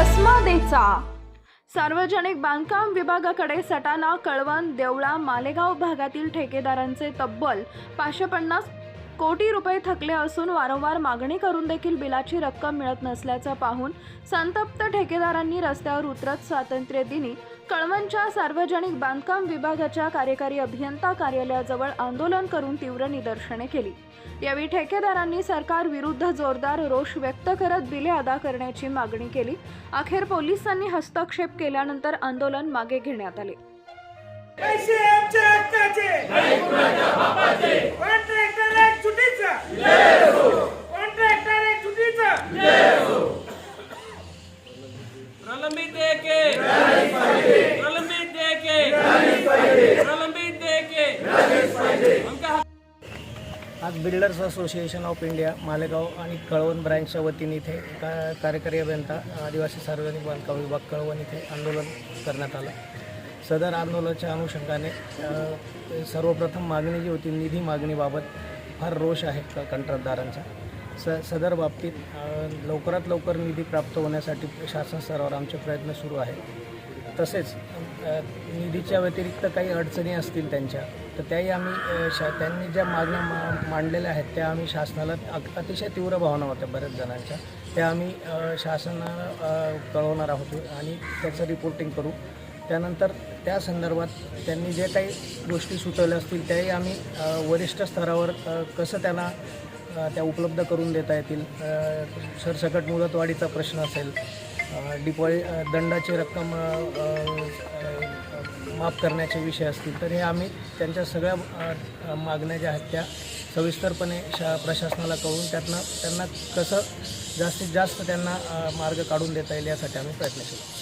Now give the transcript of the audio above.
सुटीचा सार्वजनिक बांधकाम विभागाकडे सटाणा कळवण देवळा मालेगाव भागातील ठेकेदारांचे तब्बल पाचशे पन्नास कोटी रुपये थकले असून वारंवार मागणी करून देखील बिलाची रक्कम मिळत नसल्याचं पाहून संतप्त ठेकेदारांनी रस्त्यावर उतरत स्वातंत्र्य दिनी कळवणच्या सार्वजनिक बांधकाम विभागाच्या कार्यकारी अभियंता कार्यालयाजवळ आंदोलन करून तीव्र निदर्शने केली. यावेळी ठेकेदारांनी सरकार विरुद्ध जोरदार रोष व्यक्त करत बिले अदा करण्याची मागणी केली. अखेर पोलिसांनी हस्तक्षेप केल्यानंतर आंदोलन मागे घेण्यात आले. आज builders association of India Malegaon आणि कळवण ब्रँचच्या वतीने इथे का कार्यकारी अभियंता आदिवासी सार्वजनिक बांधकाम विभाग कळवण इथे आंदोलन करण्यात आलं. सदर आंदोलनाच्या अनुषंगाने सर्वप्रथम मागणी जी होती निधी मागणीबाबत फार रोष आहे क कंत्राटदारांचा. स सदर बाबतीत लवकरात लवकर निधी प्राप्त होण्यासाठी शासन स्तरावर आमचे प्रयत्न सुरू आहेत. तसेच निधीच्या व्यतिरिक्त काही अडचणी असतील त्यांच्या तर त्याही आम्ही शा त्यांनी ज्या मागण्या मा मांडलेल्या आहेत त्या आम्ही शासनाला अतिशय तीव्र भावना होत्या बऱ्याच जणांच्या. त्या आम्ही शासनाला कळवणार आहोत आणि त्याचं रिपोर्टिंग करू. त्यानंतर त्या संदर्भात त्यांनी जे काही गोष्टी सुचवल्या असतील त्याही आम्ही वरिष्ठ स्तरावर कसं त्यांना त्या उपलब्ध करून देता येतील सरसकट मुदतवाढीचा प्रश्न असेल डिपॉझि दंडाची रक्कम माफ करण्याचे विषय असतील तर हे आम्ही त्यांच्या सगळ्या मागण्या ज्या आहेत त्या सविस्तरपणे शा प्रशासनाला कळून त्यातनं त्यांना कसं जास्तीत जास्त त्यांना मार्ग काढून देता येईल यासाठी आम्ही प्रयत्नशील